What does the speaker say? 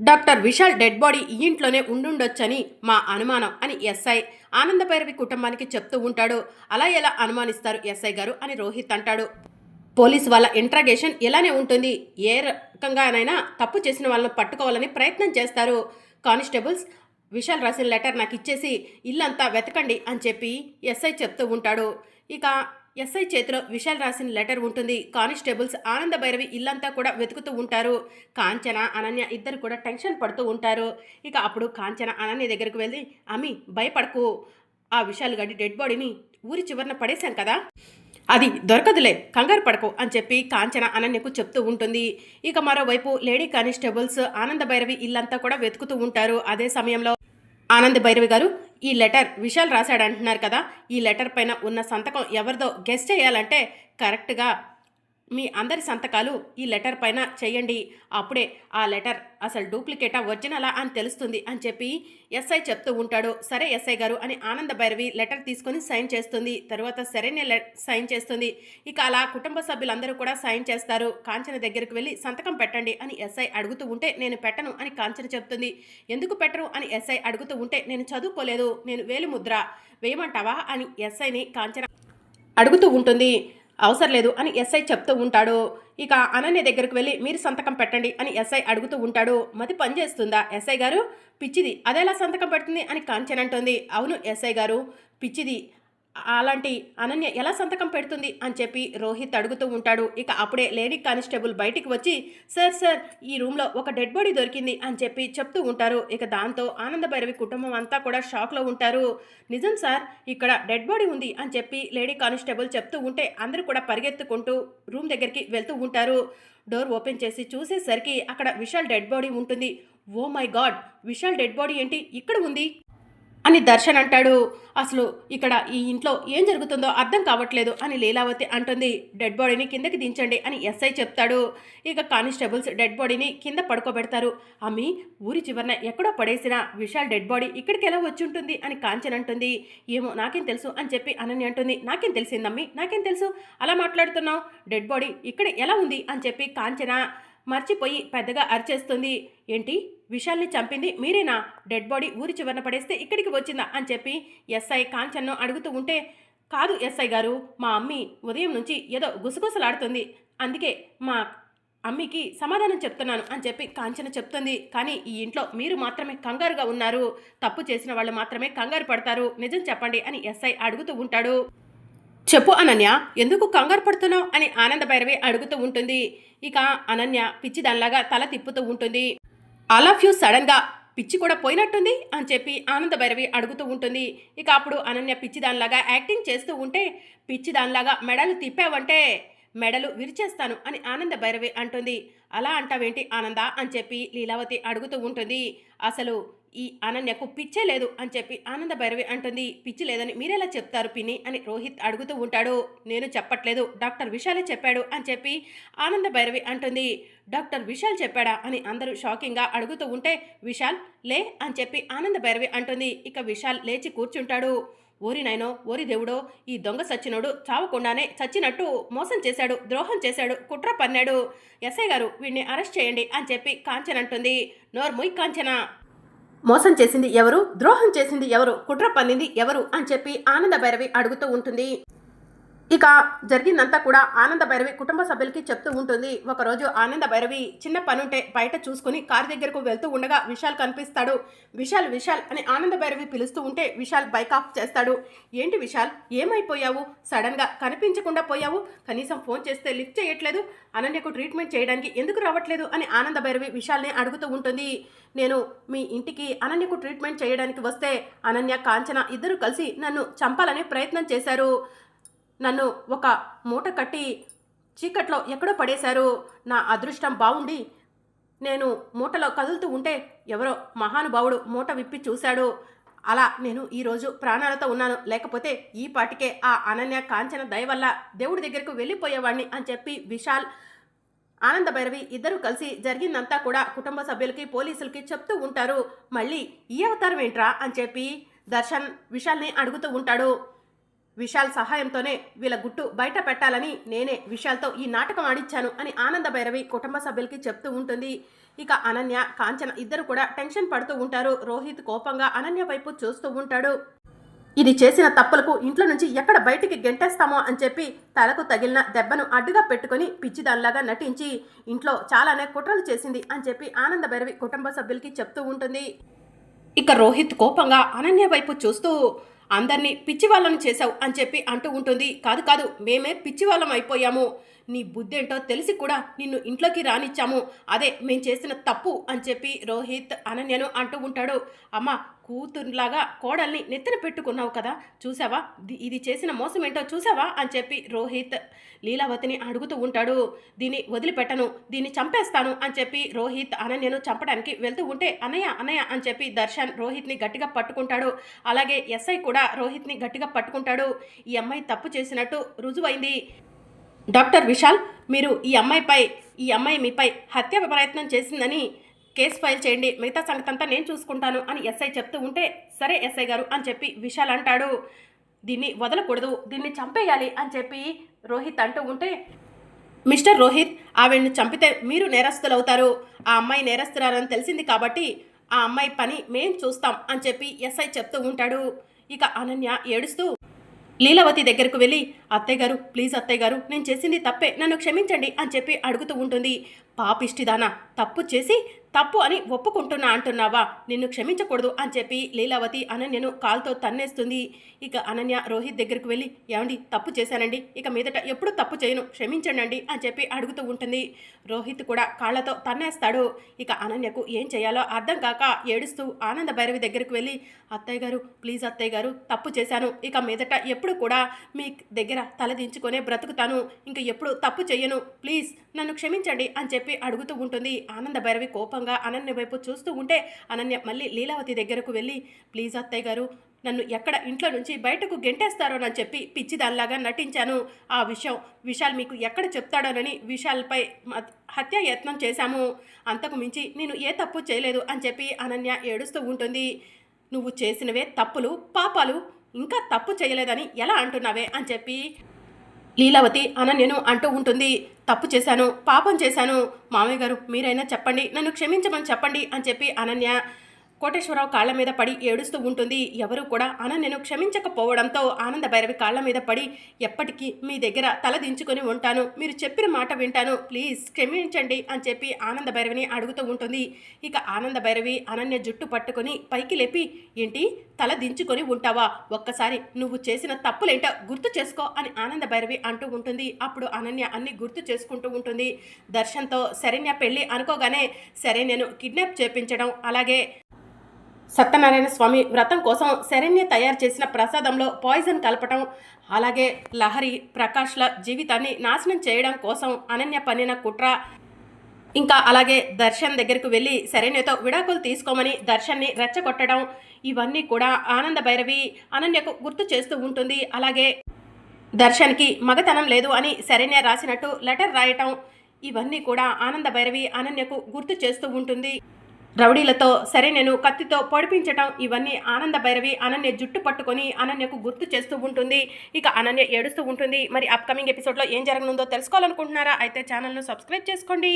Doctor Vishal dead body ఈ ఇంట్లోనే ఉండుండొచ్చని మా అనుమానం అని ఎస్ఐ ఆనందభైరవి కుటుంబానికి చెప్తూ ఉంటాడు. అలా ఎలా అనుమానిస్తారు ఎస్ఐ గారు అని రోహిత్ అంటాడు. పోలీసు వాళ్ళ ఇంట్రాగేషన్ ఇలానే ఉంటుంది. ఏ రకంగానైనా తప్పు చేసిన వాళ్ళని పట్టుకోవాలని ప్రయత్నం చేస్తారు. కానిస్టేబుల్స్ విశాల్ రాసిన లెటర్ నాకు ఇచ్చేసి ఇల్లంతా వెతకండి అని చెప్పి ఎస్ఐ చెప్తూ ఉంటాడు. ఇక ఎస్ఐ చేతిలో విశాల్ రాసిన లెటర్ ఉంటుంది. కానిస్టేబుల్స్ ఆనంద భైరవి ఇల్లంతా కూడా వెతుకుతూ ఉంటారు. కాంచన అనన్య ఇద్దరు కూడా టెన్షన్ పడుతూ ఉంటారు. ఇక అప్పుడు కాంచన అనన్య దగ్గరికి వెళ్ళి అమి భయపడకు. ఆ విశాల్ గడి డెడ్ బాడీని ఊరి చివరన పడేశాం కదా. అది దొరకదులే కంగారు పడకు అని చెప్పి కాంచన అనన్యకు చెప్తూ ఉంటుంది. ఇక మరోవైపు లేడీ కానిస్టేబుల్స్ ఆనంద భైరవి ఇల్లంతా కూడా వెతుకుతూ ఉంటారు. అదే సమయంలో ఆనంద భైరవి గారు ఈ లెటర్ విశాల్ రాశాడు అంటున్నారు కదా. ఈ లెటర్ పైన ఉన్న సంతకం ఎవరిదో గెస్ట్ చేయాలంటే కరెక్ట్గా మీ అందరి సంతకాలు ఈ లెటర్ పైన చేయండి. అప్పుడే ఆ లెటర్ అసలు డూప్లికేటా ఒరిజినలా అని తెలుస్తుంది అని చెప్పి ఎస్ఐ చెప్తూ ఉంటాడు. సరే ఎస్ఐ గారు అని ఆనంద భైరవి లెటర్ తీసుకొని సైన్ చేస్తుంది. తర్వాత సరైన లె సైన్ చేస్తుంది. ఇక అలా కుటుంబ సభ్యులందరూ కూడా సైన్ చేస్తారు. కాంచన దగ్గరికి వెళ్ళి సంతకం పెట్టండి అని ఎస్ఐ అడుగుతూ ఉంటే నేను పెట్టను అని కాంచన చెప్తుంది. ఎందుకు పెట్టరు అని ఎస్ఐ అడుగుతూ ఉంటే నేను చదువుకోలేదు. నేను వేలు ముద్ర వేయమంటావా అని ఎస్ఐని కాంచన అడుగుతూ ఉంటుంది. అవసరం లేదు అని ఎస్ఐ చెప్తూ ఉంటాడు. ఇక అనన్య దగ్గరకు వెళ్ళి మీరు సంతకం పెట్టండి అని ఎస్ఐ అడుగుతూ ఉంటాడు. మతి పనిచేస్తుందా ఎస్ఐ గారు పిచ్చిది అదేలా సంతకం పెడుతుంది? అని కాంచన్ అంటుంది అవును ఎస్ఐ గారు పిచ్చిది అలాంటి అనన్య ఎలా సంతకం పెడుతుంది అని చెప్పి రోహిత్ అడుగుతూ ఉంటాడు. ఇక అప్పుడే లేడీ కానిస్టేబుల్ బయటికి వచ్చి సార్ సార్ ఈ రూమ్లో ఒక డెడ్ బాడీ దొరికింది అని చెప్పి చెప్తూ ఉంటారు. ఇక దాంతో ఆనంద భైరవి కుటుంబం అంతా కూడా షాక్లో ఉంటారు. నిజం సార్ ఇక్కడ డెడ్ బాడీ ఉంది అని చెప్పి లేడీ కానిస్టేబుల్ చెప్తూ ఉంటే అందరూ కూడా పరిగెత్తుకుంటూ రూమ్ దగ్గరికి వెళ్తూ ఉంటారు. డోర్ ఓపెన్ చేసి చూసేసరికి అక్కడ విశాల్ డెడ్ బాడీ ఉంటుంది. ఓ my God Vishal dead body ఏంటి? ఇక్కడ ఉంది. అని దర్శన్ అంటాడు. అసలు ఇక్కడ ఈ ఇంట్లో ఏం జరుగుతుందో అర్థం కావట్లేదు అని లీలావతి అంటుంది. డెడ్ బాడీని కిందకి దించండి అని ఎస్ఐ చెప్తాడు. ఇక కానిస్టేబుల్స్ డెడ్ బాడీని కింద పడుకోబెడతారు. అమ్మి ఊరి చివరన ఎక్కడో పడేసిన విశాల్ డెడ్ బాడీ ఇక్కడికి ఎలా వచ్చి ఉంటుంది అని కాంచన్ అంటుంది. ఏమో నాకేం తెలుసు అని చెప్పి అనని అంటుంది. నాకేం తెలిసిందమ్మి నాకేం తెలుసు? అలా మాట్లాడుతున్నావు? డెడ్ బాడీ ఇక్కడ ఎలా ఉంది? అని చెప్పి కాంచన మర్చిపోయి పెద్దగా అరిచేస్తుంది. ఏంటి? విశాల్ని చంపింది మీరేనా? డెడ్ బాడీ ఊరి చివరన పడేస్తే ఇక్కడికి వచ్చిందా? అని చెప్పి ఎస్ఐ కాంచన్ను అడుగుతూ ఉంటే కాదు ఎస్ఐ గారు మా అమ్మి ఉదయం నుంచి ఏదో గుసగుసలాడుతుంది. అందుకే మా అమ్మికి సమాధానం చెప్తున్నాను అని చెప్పి కాంచన చెప్తుంది. కానీ ఈ ఇంట్లో మీరు మాత్రమే కంగారుగా ఉన్నారు. తప్పు చేసిన వాళ్ళు మాత్రమే కంగారు పడతారు. నిజం చెప్పండి అని ఎస్ఐ అడుగుతూ ఉంటాడు. చెప్పు అనన్య ఎందుకు కంగారు పడుతున్నావు అని ఆనంద భైరవి అడుగుతూ ఉంటుంది. ఇక అనన్య పిచ్చి దానిలాగా తల తిప్పుతూ ఉంటుంది. ఆల్ ఆఫ్ యూ సడన్గా పిచ్చి కూడా పోయినట్టుంది అని చెప్పి ఆనంద భైరవి అడుగుతూ ఉంటుంది. ఇక అప్పుడు అనన్య పిచ్చి దానిలాగా యాక్టింగ్ చేస్తూ ఉంటే పిచ్చి దానిలాగా మెడలు తిప్పావంటే మెడలు విరిచేస్తాను అని ఆనంద భైరవి అంటుంది. అలా అంటావేంటి ఆనంద? అని చెప్పి లీలావతి అడుగుతూ ఉంటుంది. అసలు ఈ అనన్యకు పిచ్చే లేదు అని చెప్పి ఆనంద భైరవి అంటుంది. పిచ్చి లేదని మీరెలా చెప్తారు పిన్ని? అని రోహిత్ అడుగుతూ ఉంటాడు. నేను చెప్పట్లేదు. డాక్టర్ విశాలే చెప్పాడు అని చెప్పి ఆనంద భైరవి అంటుంది. డాక్టర్ విశాల్ చెప్పాడా? అని అందరూ షాకింగ్గా అడుగుతూ ఉంటే విశాల్ లే అని చెప్పి ఆనంద భైరవి అంటుంది. ఇక విశాల్ లేచి కూర్చుంటాడు. ఓరి నాయనో ఓరి దేవుడో ఈ దొంగ సచ్చినోడు చావకుండానే చచ్చినట్టు మోసం చేశాడు ద్రోహం చేశాడు కుట్ర పన్నాడు. ఎస్ఐ గారు వీడిని అరెస్ట్ చేయండి అని చెప్పి కాంచన అంటుంది. నోర్ముయ్ కాంచన. మోసం చేసింది ఎవరు? ద్రోహం చేసింది ఎవరు? కుట్ర పన్నింది ఎవరు? అని చెప్పి ఆనంద భైరవి అడుగుతూ ఉంటుంది. ఇక జరిగిందంతా కూడా ఆనంద భైరవి కుటుంబ సభ్యులకి చెప్తూ ఉంటుంది. ఒకరోజు ఆనంద భైరవి చిన్న పనుంటే బయట చూసుకుని కారు దగ్గరకు వెళ్తూ ఉండగా విశాల్ కనిపిస్తాడు. విశాల్ విశాల్ అని ఆనంద భైరవి పిలుస్తూ ఉంటే విశాల్ బైక్ ఆఫ్ చేస్తాడు. ఏంటి విశాల్? ఏమైపోయావు? సడన్గా కనిపించకుండా పోయావు? కనీసం ఫోన్ చేస్తే లిఫ్ట్ చేయట్లేదు? అనన్యకు ట్రీట్మెంట్ చేయడానికి ఎందుకు రావట్లేదు? అని ఆనంద భైరవి విశాల్ని అడుగుతూ ఉంటుంది. నేను మీ ఇంటికి అనన్యకు ట్రీట్మెంట్ చేయడానికి వస్తే అనన్య కాంచన ఇద్దరు కలిసి నన్ను చంపాలని ప్రయత్నం చేశారు. నన్ను ఒక మూట కట్టి చీకట్లో ఎక్కడో పడేశారు. నా అదృష్టం బాగుండి నేను మూటలో కదులుతూ ఉంటే ఎవరో మహానుభావుడు మూట విప్పి చూశాడు. అలా నేను ఈరోజు ప్రాణాలతో ఉన్నాను. లేకపోతే ఈ పాటికే ఆ అనన్య కాంచన దయ వల్ల దేవుడి దగ్గరకు వెళ్ళిపోయేవాడిని అని చెప్పి విశాల్ ఆనంద భైరవి ఇద్దరు కలిసి జరిగిందంతా కూడా కుటుంబ సభ్యులకి పోలీసులకి చెప్తూ ఉంటారు. మళ్ళీ ఈ అవతారం ఏంట్రా అని చెప్పి దర్శన్ విశాల్ని అడుగుతూ ఉంటాడు. విశాల్ సహాయంతోనే వీళ్ళ గుట్టు బయట పెట్టాలని నేనే విశాల్తో ఈ నాటకం ఆడిచ్చాను అని ఆనంద భైరవి కుటుంబ సభ్యులకి చెప్తూ ఉంటుంది. ఇక అనన్య కాంచన ఇద్దరు కూడా టెన్షన్ పడుతూ ఉంటారు. రోహిత్ కోపంగా అనన్య వైపు చూస్తూ ఉంటాడు. ఇది చేసిన తప్పులకు ఇంట్లో నుంచి ఎక్కడ బయటికి గెంటేస్తామో అని చెప్పి తలకు తగిలిన దెబ్బను అడ్డుగా పెట్టుకొని పిచ్చిదానిలాగా నటించి ఇంట్లో చాలానే కుట్రలు చేసింది అని చెప్పి ఆనంద భైరవి కుటుంబ సభ్యులకి చెప్తూ ఉంటుంది. ఇక రోహిత్ కోపంగా అనన్య వైపు చూస్తూ అందరినీ పిచ్చి వాళ్ళని చేశావు అని చెప్పి అంటూ ఉంటుంది. కాదు కాదు మేమే పిచ్చి వాళ్ళం అయిపోయాము. నీ బుద్ధి ఏంటో తెలిసి కూడా నిన్ను ఇంట్లోకి రానిచ్చాము. అదే మేము చేసిన తప్పు అని చెప్పి రోహిత్ అనన్యను అంటూ ఉంటాడు. అమ్మ కూతురులాగా కోడల్ని నెత్తిన పెట్టుకున్నావు కదా చూసావా ది- ఇది చేసిన మోసం ఏంటో చూసావా అని చెప్పి రోహిత్ లీలావతిని అడుగుతూ ఉంటాడు. దీన్ని వదిలిపెట్టను దీన్ని చంపేస్తాను అని చెప్పి రోహిత్ అనన్యను చంపడానికి వెళ్తూ ఉంటే అన్నయ్య అన్నయ్య అని చెప్పి దర్శన్ రోహిత్ని గట్టిగా పట్టుకుంటాడు. అలాగే ఎస్ఐ కూడా రోహిత్ని గట్టిగా పట్టుకుంటాడు. ఈ అమ్మాయి తప్పు చేసినట్టు రుజువైంది. డాక్టర్ విశాల్ మీరు ఈ అమ్మాయిపై ఈ అమ్మాయి మీపై హత్య ప్రయత్నం చేసిందని కేసు ఫైల్ చేయండి మిగతా సంగతి అంతా నేను చూసుకుంటాను అని ఎస్ఐ చెప్తూ ఉంటే సరే ఎస్ఐ గారు అని చెప్పి విశాల్ అంటాడు. దీన్ని వదలకూడదు దీన్ని చంపేయాలి అని చెప్పి రోహిత్ అంటూ ఉంటే మిస్టర్ రోహిత్ ఆవిడ్ని చంపితే మీరు నేరస్తులవుతారు. ఆ అమ్మాయి నేరస్తురాలని తెలిసింది కాబట్టి ఆ అమ్మాయి పని మేం చూస్తాం అని చెప్పి ఎస్ఐ చెప్తూ ఉంటాడు. ఇక అనన్య ఏడుస్తూ లీలావతి దగ్గరకు వెళ్ళి అత్తయ్య గారు ప్లీజ్ అత్తయ్య గారు నేను చేసింది తప్పే నన్ను క్షమించండి అని చెప్పి అడుగుతూ ఉంటుంది. పాపిష్టిదానా తప్పు చేసి తప్పు అని ఒప్పుకుంటున్నా అంటున్నావా? నిన్ను క్షమించకూడదు అని చెప్పి లీలావతి అనన్యను కాల్తో తన్నేస్తుంది. ఇక అనన్య రోహిత్ దగ్గరకు వెళ్ళి ఏమండి తప్పు చేశానండి. ఇక మీదట ఎప్పుడు తప్పు చేయను. క్షమించండి అని చెప్పి అడుగుతూ ఉంటుంది. రోహిత్ కూడా కాళ్ళతో తన్నేస్తాడు. ఇక అనన్యకు ఏం చేయాలో అర్థం కాక ఏడుస్తూ ఆనంద భైరవి దగ్గరకు వెళ్ళి అత్తయ్య గారు ప్లీజ్ అత్తయ్య గారు తప్పు చేశాను. ఇక మీదట ఎప్పుడు కూడా మీ దగ్గర తలదించుకునే బ్రతుకుతాను. ఇంక ఎప్పుడు తప్పు చేయను ప్లీజ్ నన్ను క్షమించండి అని చెప్పి అడుగుతూ ఉంటుంది. ఆనంద భైరవి కోపం కోపంగా అనన్య వైపు చూస్తూ ఉంటే అనన్య మళ్ళీ లీలావతి దగ్గరకు వెళ్ళి ప్లీజ్ అత్తయ్య గారు నన్ను ఎక్కడ ఇంట్లో నుంచి బయటకు గెంటేస్తారోనని చెప్పి పిచ్చిదానిలాగా నటించాను. ఆ విషయం విశాల్ మీకు ఎక్కడ చెప్తాడోనని విశాల్పై మ- హత్య యత్నం చేశాము. అంతకు మించి నేను ఏ తప్పు చేయలేదు అని చెప్పి అనన్య ఏడుస్తూ ఉంటుంది. నువ్వు చేసినవే తప్పులు పాపాలు ఇంకా తప్పు చేయలేదని ఎలా అంటున్నావే అని చెప్పి లీలావతి అనన్యను అంటూ ఉంటుంది. తప్పు చేశాను. పాపం చేశాను. మామయ్య గారు మీరైనా చెప్పండి. నన్ను క్షమించమని చెప్పండి అని చెప్పి అనన్య కోటేశ్వరరావు కాళ్ళ మీద పడి ఏడుస్తూ ఉంటుంది. ఎవరు కూడా అనన్యను క్షమించకపోవడంతో ఆనంద భైరవి కాళ్ళ మీద పడి ఎప్పటికీ మీ దగ్గర తల దించుకొని ఉంటాను. మీరు చెప్పిన మాట వింటాను. ప్లీజ్ క్షమించండి అని చెప్పి ఆనంద భైరవిని అడుగుతూ ఉంటుంది. ఇక ఆనంద భైరవి అనన్య జుట్టు పట్టుకొని పైకి లేపి ఏంటి? తల దించుకొని ఉంటావా? ఒక్కసారి నువ్వు చేసిన తప్పులేంటో గుర్తు చేసుకో అని ఆనంద భైరవి అంటూ ఉంటుంది. అప్పుడు అనన్య అన్ని గుర్తు చేసుకుంటూ ఉంటుంది. దర్శన్తో శరణ్య పెళ్ళి అనుకోగానే సరే నేను కిడ్నాప్ చేపించడం అలాగే సత్యనారాయణ స్వామి వ్రతం కోసం శరణ్య తయారు చేసిన ప్రసాదంలో పాయిజన్ కలపటం అలాగే లహరి ప్రకాష్ల జీవితాన్ని నాశనం చేయడం కోసం అనన్య పన్నిన కుట్ర ఇంకా అలాగే దర్శన్ దగ్గరకు వెళ్ళి శరణ్యతో విడాకులు తీసుకోమని దర్శన్ని రెచ్చగొట్టడం ఇవన్నీ కూడా ఆనంద భైరవి అనన్యకు గుర్తు చేస్తూ ఉంటుంది. అలాగే దర్శన్కి మగతనం లేదు అని శరణ్య రాసినట్టు లెటర్ రాయటం ఇవన్నీ కూడా ఆనంద భైరవి అనన్యకు గుర్తు చేస్తూ ఉంటుంది. రౌడీలతో సరే నేను కత్తితో పొడిపించటం ఇవన్నీ ఆనంద భైరవి అనన్య జుట్టు పట్టుకొని అనన్యకు గుర్తు చేస్తూ ఉంటుంది. ఇక అనన్య ఏడుస్తూ ఉంటుంది. మరి అప్కమింగ్ ఎపిసోడ్లో ఏం జరగనుందో తెలుసుకోవాలనుకుంటున్నారా? అయితే ఛానల్ను సబ్స్క్రైబ్ చేసుకోండి.